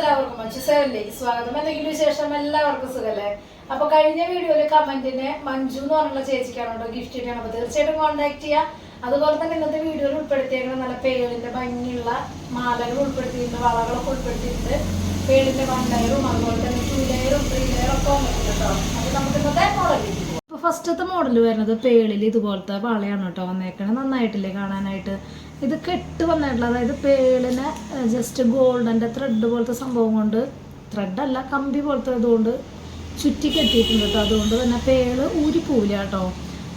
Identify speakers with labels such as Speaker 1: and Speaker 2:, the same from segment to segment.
Speaker 1: എല്ലാവർക്കും മഞ്ജു സ്വാഗതം. എന്തെങ്കിലും വിശേഷം? എല്ലാവർക്കും സുഖല്ലേ? അപ്പൊ കഴിഞ്ഞ വീഡിയോയിൽ കമന്റിന് മഞ്ജു എന്ന് പറഞ്ഞുള്ള ചേച്ചിക്കാണ് ഗിഫ്റ്റ് കിട്ടിയാണ് അപ്പൊ തീർച്ചയായിട്ടും കോൺടാക്ട് ചെയ്യാം. അതുപോലെ തന്നെ ഇന്നത്തെ വീഡിയോയിൽ ഉൾപ്പെടുത്തിയേക്കുന്ന നല്ല പേളിന്റെ ഭംഗിയുള്ള മാലകൾ ഉൾപ്പെടുത്തിയിട്ടുണ്ട് വളകളൊക്കെ ഉൾപ്പെടുത്തിയിട്ടുണ്ട്. പേളിന്റെ വൺ ലെയറും അതുപോലെ തന്നെ ടു ലെയറും ത്രീ ലെയറും ഒക്കെ വന്നിട്ടുണ്ട് കേട്ടോ. അപ്പൊ നമുക്ക് ഇന്നത്തെ അപ്പൊ ഫസ്റ്റത്തെ മോഡൽ വരുന്നത് പേളിൽ ഇതുപോലത്തെ വളയാണ് കേട്ടോ വന്നേക്കണേ നന്നായിട്ടില്ലേ കാണാനായിട്ട്? ഇത് കെട്ട് വന്നിട്ടുള്ള അതായത് പേളിനെ ജസ്റ്റ് ഗോൾഡന്റെ ത്രെഡ് പോലത്തെ സംഭവം കൊണ്ട് ത്രെഡല്ല കമ്പി പോലത്തെ ഇതുകൊണ്ട് ചുറ്റി കെട്ടിയിട്ടുണ്ട് കേട്ടോ. അതുകൊണ്ട് തന്നെ പേൾ ഊരിപ്പോവില്ല കേട്ടോ.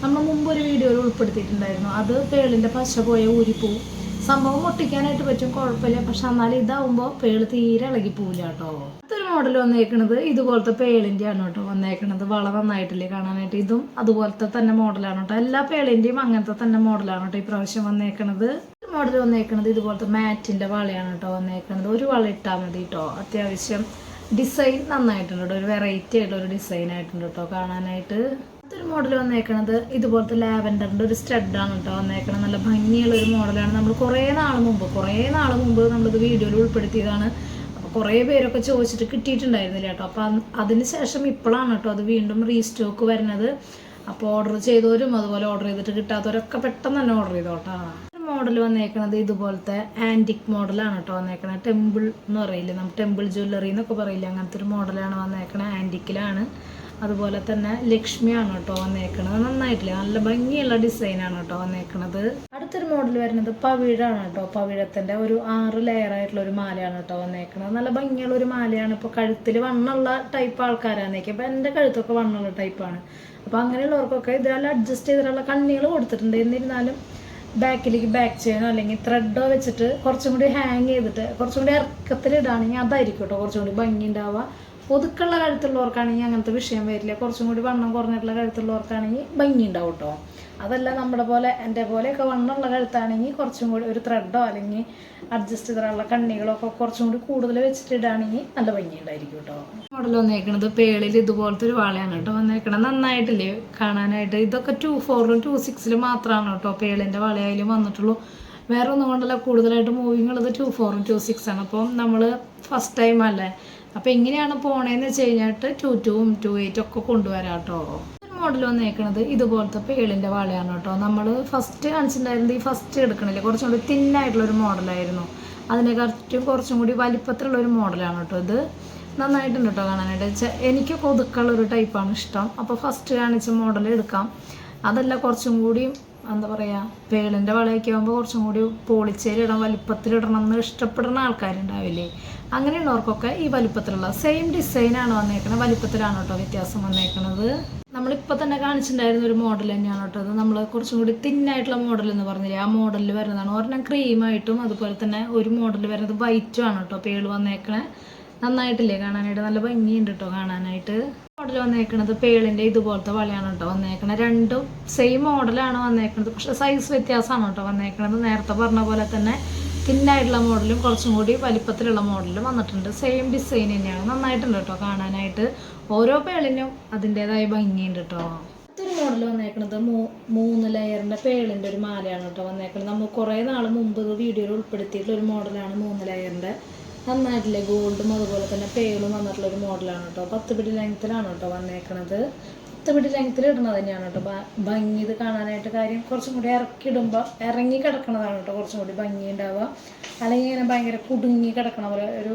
Speaker 1: നമ്മൾ മുമ്പ് ഒരു വീഡിയോയിൽ ഉൾപ്പെടുത്തിയിട്ടുണ്ടായിരുന്നു. അത് പേളിന്റെ പശ പോയ ഊരിപ്പോവും. സംഭവം ഒട്ടിക്കാനായിട്ട് പറ്റും കുഴപ്പമില്ല. പക്ഷെ എന്നാലും ഇതാവുമ്പോൾ പേൾ തീരെ ഇളകി പോവില്ല കേട്ടോ. അടുത്തൊരു മോഡൽ വന്നേക്കണത് ഇതുപോലത്തെ പേളിന്റെ ആണ് കേട്ടോ വന്നേക്കണത്. വള നന്നായിട്ടില്ലേ കാണാനായിട്ട്. ഇതും അതുപോലത്തെ തന്നെ മോഡലാണ് കേട്ടോ. എല്ലാ പേളിന്റെയും അങ്ങനത്തെ തന്നെ മോഡലാണ് കേട്ടോ ഈ പ്രാവശ്യം വന്നേക്കണത്. മോഡൽ വന്നേക്കണത് ഇതുപോലത്തെ മാറ്റിന്റെ വളയാണ് കേട്ടോ വന്നേക്കണത്. ഒരു വള ഇട്ടാൽ മതി കേട്ടോ. അത്യാവശ്യം ഡിസൈൻ നന്നായിട്ടുണ്ട് കേട്ടോ. ഒരു വെറൈറ്റി ആയിട്ടുള്ള ഒരു ഡിസൈൻ ആയിട്ടുണ്ട് കേട്ടോ കാണാനായിട്ട്. അടുത്തൊരു മോഡൽ വന്നേക്കണത് ഇതുപോലത്തെ ലാവൻഡറിന്റെ ഒരു സ്റ്റഡാണ് കേട്ടോ വന്നേക്കണത്. നല്ല ഭംഗിയുള്ള ഒരു മോഡലാണ് നമ്മൾ കുറേ നാൾ മുമ്പ് കുറേ നാൾ മുമ്പ് നമ്മളിത് വീഡിയോയിൽ ഉൾപ്പെടുത്തിയതാണ്. കുറേ പേരൊക്കെ ചോദിച്ചിട്ട് കിട്ടിയിട്ടുണ്ടായിരുന്നില്ല കേട്ടോ അപ്പോൾ അതിന് ശേഷം ഇപ്പോഴാണ് കേട്ടോ അത് വീണ്ടും റീസ്റ്റോക്ക് വരുന്നത്. അപ്പോൾ ഓർഡർ ചെയ്തവരും അതുപോലെ ഓർഡർ ചെയ്തിട്ട് കിട്ടാത്തവരൊക്കെ പെട്ടെന്ന് തന്നെ ഓർഡർ ചെയ്തോട്ടാ. മോഡൽ വന്നേക്കണത് ഇതുപോലത്തെ ആന്റിക് മോഡലാണ് കേട്ടോ വന്നേക്കണത്. ടെമ്പിൾ എന്ന് പറയില്ലേ? നമ്മൾ ടെമ്പിൾ ജ്വല്ലറി എന്നൊക്കെ പറയില്ല? അങ്ങനത്തെ ഒരു മോഡലാണ് വന്നേക്കണത് ആന്റിക്കിലാണ് അതുപോലെ തന്നെ ലക്ഷ്മിയാണ് കേട്ടോ വന്നേക്കണത്. നന്നായിട്ടില്ല? നല്ല ഭംഗിയുള്ള ഡിസൈനാണ് കേട്ടോ വന്നേക്കണത്. അടുത്തൊരു മോഡൽ വരുന്നത് പവിഴാണ് കേട്ടോ. പവിഴത്തിന്റെ ഒരു ആറ് ലെയർ ആയിട്ടുള്ള ഒരു മാലയാണ് കേട്ടോ വന്നേക്കണത്. നല്ല ഭംഗിയുള്ള ഒരു മാലയാണ്. ഇപ്പോൾ കഴുത്തിൽ വണ്ണുള്ള ടൈപ്പ് ആൾക്കാരാന്നേക്ക് അപ്പോൾ എന്റെ കഴുത്തൊക്കെ വണ്ണുള്ള ടൈപ്പാണ് അപ്പോൾ അങ്ങനെയുള്ളവർക്കൊക്കെ ഇതെല്ലാം അഡ്ജസ്റ്റ് ചെയ്തിട്ടുള്ള കണ്ണികൾ കൊടുത്തിട്ടുണ്ട്. എന്നിരുന്നാലും ബാക്കിലേക്ക് ബാക്ക് ചെയ്യാനോ അല്ലെങ്കിൽ ത്രെഡോ വെച്ചിട്ട് കുറച്ചും കൂടി ഹാങ് ചെയ്തിട്ട് കുറച്ചും കൂടി ഇറക്കത്തിലിടുകയാണെങ്കിൽ അതായിരിക്കും കേട്ടോ കുറച്ചും കൂടി ഭംഗി ഉണ്ടാവുക. ഒതുക്കുള്ള കഴുത്തുള്ളവർക്കാണെങ്കിൽ അങ്ങനത്തെ വിഷയം വരില്ല. കുറച്ചും കൂടി വണ്ണം കുറഞ്ഞിട്ടുള്ള കഴുത്തുള്ളവർക്കാണെങ്കിൽ ഭംഗി ഉണ്ടാവും കേട്ടോ അതല്ല നമ്മുടെ പോലെ എന്റെ പോലെയൊക്കെ വണ്ണമുള്ള കഴുത്താണെങ്കിൽ കുറച്ചും കൂടി ഒരു ത്രെഡോ അല്ലെങ്കിൽ അഡ്ജസ്റ്റ് ചെയ്തിട്ടുള്ള കണ്ണികളോ ഒക്കെ കുറച്ചും കൂടി കൂടുതൽ വെച്ചിട്ട് ഇടുകയാണെങ്കിൽ നല്ല ഭംഗി ഉണ്ടായിരിക്കും കേട്ടോ. മോഡൽ വന്നേക്കണത് പേളിൽ ഇതുപോലത്തെ ഒരു വാളയാണ് കേട്ടോ വന്നേക്കണത്. നന്നായിട്ടില്ലേ കാണാനായിട്ട്? ഇതൊക്കെ ടു ഫോറിലും ടു സിക്സിലും മാത്രമാണ് കേട്ടോ പേളിന്റെ വളയായാലും വന്നിട്ടുള്ളൂ. വേറെ ഒന്നും കൊണ്ടല്ല കൂടുതലായിട്ട് മൂവിങ്ങുള്ളത് ടു ഫോറും ടു സിക്സ് ആണ്. അപ്പം നമ്മൾ ഫസ്റ്റ് ടൈം അല്ലേ അപ്പോൾ എങ്ങനെയാണ് പോണേന്ന് വെച്ച് കഴിഞ്ഞിട്ട് ടു ടൂവും ടു എയ്റ്റും ഒക്കെ കൊണ്ടുവരാം കേട്ടോ മോഡൽ വന്നേക്കണത് ഇതുപോലത്തെ പേളിന്റെ വളയാണ് കേട്ടോ നമ്മൾ ഫസ്റ്റ് കാണിച്ചിട്ടുണ്ടായിരുന്നത് ഈ ഫസ്റ്റ് എടുക്കണില്ലേ? കുറച്ചും കൂടി തിന്നായിട്ടുള്ളൊരു മോഡലായിരുന്നു അതിനെക്കാട്ടും കുറച്ചും കൂടി വലിപ്പത്തിലുള്ള ഒരു മോഡലാണ് കേട്ടോ ഇത്. നന്നായിട്ടുണ്ട് കേട്ടോ കാണാനായിട്ട്. എനിക്ക് കൊതുക്കുള്ളൊരു ടൈപ്പാണ് ഇഷ്ടം. അപ്പോൾ ഫസ്റ്റ് കാണിച്ച മോഡൽ എടുക്കാം. അതല്ല കുറച്ചും കൂടി എന്താ പറയുക വേളിന്റെ വളയൊക്കെ ആകുമ്പോൾ കുറച്ചും കൂടി പോളിച്ചേരിടണം വലിപ്പത്തിലിടണം എന്ന് ഇഷ്ടപ്പെടുന്ന ആൾക്കാരുണ്ടാവില്ലേ? അങ്ങനെയുള്ളവർക്കൊക്കെ ഈ വലിപ്പത്തിലുള്ള സെയിം ഡിസൈൻ ഡിസൈനാണ് വന്നേക്കുന്നത് വലിപ്പത്തിലാണ് കേട്ടോ വ്യത്യാസം വന്നേക്കുന്നത് നമ്മളിപ്പോൾ തന്നെ കാണിച്ചിട്ടുണ്ടായിരുന്ന ഒരു മോഡൽ തന്നെയാണ് കേട്ടോ അത്. നമ്മൾ കുറച്ചും കൂടി തിന്നായിട്ടുള്ള മോഡൽ എന്ന് പറഞ്ഞില്ലേ ആ മോഡലിൽ വരുന്നതാണ്. ഒരെണ്ണം ക്രീമായിട്ടും അതുപോലെ തന്നെ ഒരു മോഡൽ വരുന്നത് വൈറ്റും ആണ് കേട്ടോ പേൾ വന്നേക്കണേ. നന്നായിട്ടില്ലേ കാണാനായിട്ട്? നല്ല ഭംഗിയുണ്ട് കേട്ടോ കാണാനായിട്ട്. മോഡൽ വന്നേക്കണത് പേളിന്റെ ഇതുപോലത്തെ വളയാണ് കേട്ടോ വന്നേക്കണത്. രണ്ടും സെയിം മോഡലാണ് വന്നേക്കണത്. പക്ഷെ സൈസ് വ്യത്യാസമാണ് കേട്ടോ വന്നേക്കണത്. നേരത്തെ പറഞ്ഞ പോലെ തന്നെ തിന്നായിട്ടുള്ള മോഡലും കുറച്ചും കൂടി വലിപ്പത്തിലുള്ള മോഡലും വന്നിട്ടുണ്ട്. സെയിം ഡിസൈൻ തന്നെയാണ്. നന്നായിട്ടുണ്ട് കേട്ടോ കാണാനായിട്ട്. ഓരോ പേളിനും അതിന്റെതായ ഭംഗിയുണ്ട് കേട്ടോ മറ്റൊരു മോഡൽ വന്നേക്കുന്നത് മൂന്ന് ലെയറിന്റെ പേളിന്റെ ഒരു മാലയാണ് കേട്ടോ വന്നേക്കുന്നത് നമ്മൾ കുറേ നാൾ മുമ്പ് വീഡിയോയിൽ ഉൾപ്പെടുത്തിയിട്ടുള്ള ഒരു മോഡലാണ് മൂന്ന് ലെയറിന്റെ നന്നായിട്ടില്ലേ? ഗോൾഡും അതുപോലെ തന്നെ പേളും വന്നിട്ടുള്ള ഒരു മോഡലാണ് കേട്ടോ പത്ത് പിടി ലെങ്ത്തിലാണ് കേട്ടോ വന്നേക്കണത്. പത്ത് പിടി ലെങ്ത്തിൽ ഇടുന്നത് തന്നെയാണ് കേട്ടോ ഭംഗി ഇത് കാണാനായിട്ട് കാര്യം കുറച്ചും കൂടി ഇറക്കി ഇടുമ്പോൾ ഇറങ്ങി കിടക്കണതാണ് കേട്ടോ കുറച്ചും കൂടി ഭംഗി ഉണ്ടാവുക അല്ലെങ്കിൽ ഇങ്ങനെ ഭയങ്കര കുടുങ്ങി കിടക്കണ പോലെ ഒരു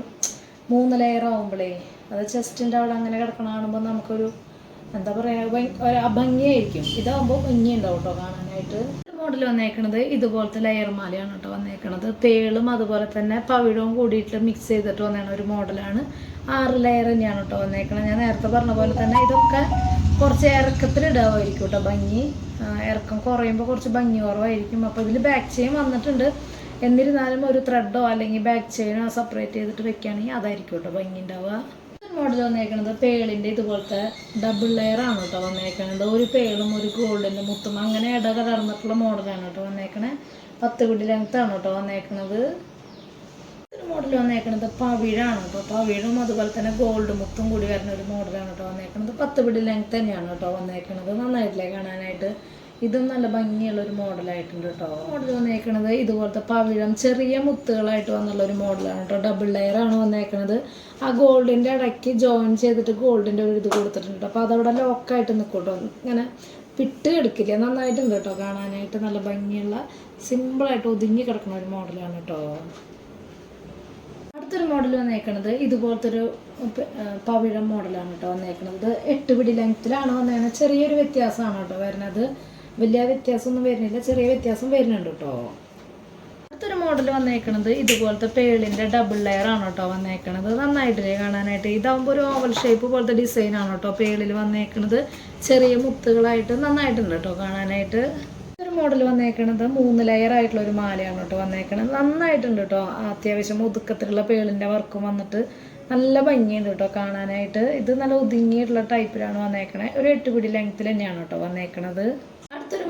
Speaker 1: മൂന്ന് ലെയർ ആവുമ്പോഴേ അത് ചെസ്റ്റിന്റെ അവിടെ അങ്ങനെ കിടക്കണ കാണുമ്പോൾ നമുക്കൊരു എന്താ പറയുക ഒരു അഭംഗിയായിരിക്കും. ഇതാകുമ്പോൾ ഭംഗി ഉണ്ടാവും കേട്ടോ കാണാനായിട്ട്. മോഡൽ വന്നേക്കണത് ഇതുപോലത്തെ ലെയർ മാലയാണ് കേട്ടോ വന്നേക്കണത്. തേളും അതുപോലെ തന്നെ പവിഴവും കൂടിയിട്ട് മിക്സ് ചെയ്തിട്ട് വന്നേണ ഒരു മോഡലാണ് ആറ് ലെയർ തന്നെയാണ് കേട്ടോ വന്നേക്കണത്. ഞാൻ നേരത്തെ പറഞ്ഞ പോലെ തന്നെ ഇതൊക്കെ കുറച്ച് ഇറക്കത്തിൽ ഇടാമായിരിക്കും കേട്ടോ ഭംഗി. ഇറക്കം കുറയുമ്പോൾ കുറച്ച് ഭംഗി കുറവായിരിക്കും. അപ്പോൾ ഇതിൽ ബാക്ക് ചെയിൻ വന്നിട്ടുണ്ട്. എന്നിരുന്നാലും ഒരു ത്രെഡോ അല്ലെങ്കിൽ ബാക്ക് ചെയിനോ സെപ്പറേറ്റ് ചെയ്തിട്ട് വെക്കുകയാണെങ്കിൽ അതായിരിക്കും കേട്ടോ ഭംഗി ഉണ്ടാവുക. മോഡൽ വന്നേക്കണത് പേളിന്റെ ഇതുപോലത്തെ ഡബിൾ ലെയർ ആണ് കേട്ടോ വന്നേക്കണത്. ഒരു പേളും ഒരു ഗോൾഡിന്റെ മുത്തും അങ്ങനെ ഇട ഇടകലർന്നിട്ടുള്ള മോഡലാണ് കേട്ടോ വന്നേക്കണേ. പത്ത് കുടി ആണ് കേട്ടോ വന്നേക്കണത്. ഒരു മോഡൽ വന്നേക്കണത് പവിഴാണ് കേട്ടോ. പവിഴും അതുപോലെ തന്നെ ഗോൾഡ് മുത്തും കൂടി വരുന്ന ഒരു മോഡലാണ് കേട്ടോ വന്നേക്കണത്. പത്ത് പിടി ലെങ്ത് തന്നെയാണ് കേട്ടോ വന്നേക്കണത്. നന്നായിട്ടില്ലേ കാണാനായിട്ട്? ഇതും നല്ല ഭംഗിയുള്ള ഒരു മോഡലായിട്ടുണ്ട് കേട്ടോ. മോഡൽ വന്നേക്കണത് ഇതുപോലത്തെ പവിഴം ചെറിയ മുത്തുകളായിട്ട് വന്നുള്ള ഒരു മോഡലാണ് കേട്ടോ. ഡബിൾ ലെയർ ആണ് വന്നേക്കണത്. ആ ഗോൾഡിന്റെ ഇടയ്ക്ക് ജോയിൻ ചെയ്തിട്ട് ഗോൾഡിന്റെ ഒരു ഇത് കൊടുത്തിട്ടുണ്ട് അപ്പോൾ അതവിടെ ലോക്കായിട്ട് നിൽക്കും കേട്ടോ. ഇങ്ങനെ പിട്ട് എടുക്കില്ല. നന്നായിട്ടുണ്ട് കേട്ടോ കാണാനായിട്ട്. നല്ല ഭംഗിയുള്ള സിമ്പിളായിട്ട് ഒതുങ്ങി കിടക്കുന്ന ഒരു മോഡലാണ് കേട്ടോ. അടുത്തൊരു മോഡൽ വന്നേക്കണത് ഇതുപോലത്തെ ഒരു പവിഴം മോഡലാണ് കേട്ടോ വന്നേക്കണത്. എട്ട് പിടി ലെങ്ത്തിലാണ് വന്നേക്കുന്നത് ചെറിയൊരു വ്യത്യാസമാണ് കേട്ടോ വരുന്നത്. വലിയ വ്യത്യാസമൊന്നും വരുന്നില്ല ചെറിയ വ്യത്യാസം വരുന്നുണ്ട് കേട്ടോ അടുത്തൊരു മോഡൽ വന്നേക്കണത് ഇതുപോലത്തെ പേളിന്റെ ഡബിൾ ലെയർ ആണ് കേട്ടോ വന്നേക്കണത്. നന്നായിട്ടില്ലേ കാണാനായിട്ട്? ഇതാകുമ്പോൾ ഒരു ഓവൽ ഷേപ്പ് പോലത്തെ ഡിസൈൻ ആണ് കേട്ടോ പേളിൽ വന്നേക്കണത്. ചെറിയ മുത്തുകളായിട്ട് നന്നായിട്ടുണ്ട് കേട്ടോ കാണാനായിട്ട്. ഒരു മോഡൽ വന്നേക്കണത് മൂന്ന് ലെയർ ആയിട്ടുള്ള ഒരു മാലയാണ് കേട്ടോ വന്നേക്കണത്. നന്നായിട്ടുണ്ട് കേട്ടോ അത്യാവശ്യം ഒതുക്കത്തിലുള്ള പേളിന്റെ വർക്കും വന്നിട്ട് നല്ല ഭംഗിയുണ്ട് കേട്ടോ കാണാനായിട്ട്. ഇത് നല്ല ഒതുങ്ങിയിട്ടുള്ള ടൈപ്പിലാണ് വന്നേക്കണേ. ഒരു എട്ട് പിടി ലെങ്ത്തിൽ തന്നെയാണ് കേട്ടോ വന്നേക്കണത്.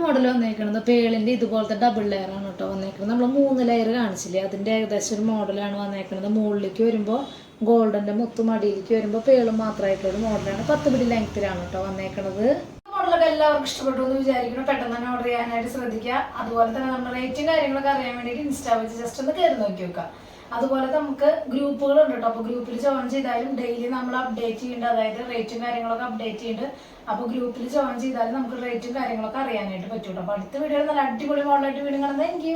Speaker 1: മോഡൽ വന്നേക്കണത് പേളിന്റെ ഇതുപോലത്തെ ഡബിൾ ലെയർ ആണ് കേട്ടോ വന്നേക്കുന്നത് നമ്മൾ മൂന്ന് ലെയർ കാണിച്ചില്ലേ? അതിന്റെ ഏകദേശം ഒരു മോഡലാണ് വന്നേക്കുന്നത് മുകളിലേക്ക് വരുമ്പോൾ ഗോൾഡന്റെ മുത്തും മടിയിലേക്ക് വരുമ്പോൾ പേളും മാത്രമായിട്ടുള്ള മോഡലാണ് പത്ത് പിടി ലെങ്ത്തിലാണ് കേട്ടോ വന്നേക്കുന്നത് മോഡലൊക്കെ എല്ലാവർക്കും ഇഷ്ടപ്പെട്ടു എന്ന് വിചാരിക്കണം പെട്ടെന്ന് തന്നെ ഓർഡർ ചെയ്യാനായിട്ട് ശ്രദ്ധിക്കുക. അതുപോലെ തന്നെ നമ്മുടെ റേറ്റും കാര്യങ്ങളൊക്കെ അറിയാൻ വേണ്ടിയിട്ട് ഇൻസ്റ്റാ വെച്ച് ജസ്റ്റ് ഒന്ന് കയറി നോക്കി വെക്കുക. അതുപോലെ നമുക്ക് ഗ്രൂപ്പുകൾ ഉണ്ട് കേട്ടോ അപ്പോൾ ഗ്രൂപ്പിൽ ജോയിൻ ചെയ്താലും ഡെയിലി നമ്മൾ അപ്ഡേറ്റ് ചെയ്യേണ്ടത് അതായത് റേറ്റും കാര്യങ്ങളൊക്കെ അപ്ഡേറ്റ് ചെയ്യുന്നുണ്ട് അപ്പോൾ ഗ്രൂപ്പിൽ ജോയിൻ ചെയ്താലും നമുക്ക് റേറ്റും കാര്യങ്ങളൊക്കെ അറിയാനായിട്ട് പറ്റും കേട്ടോ അപ്പോൾ അടുത്ത വീഡിയോയിൽ നല്ല അടിപൊളി മോഡലായിട്ട് വീണ്ടും കാണാം താങ്ക്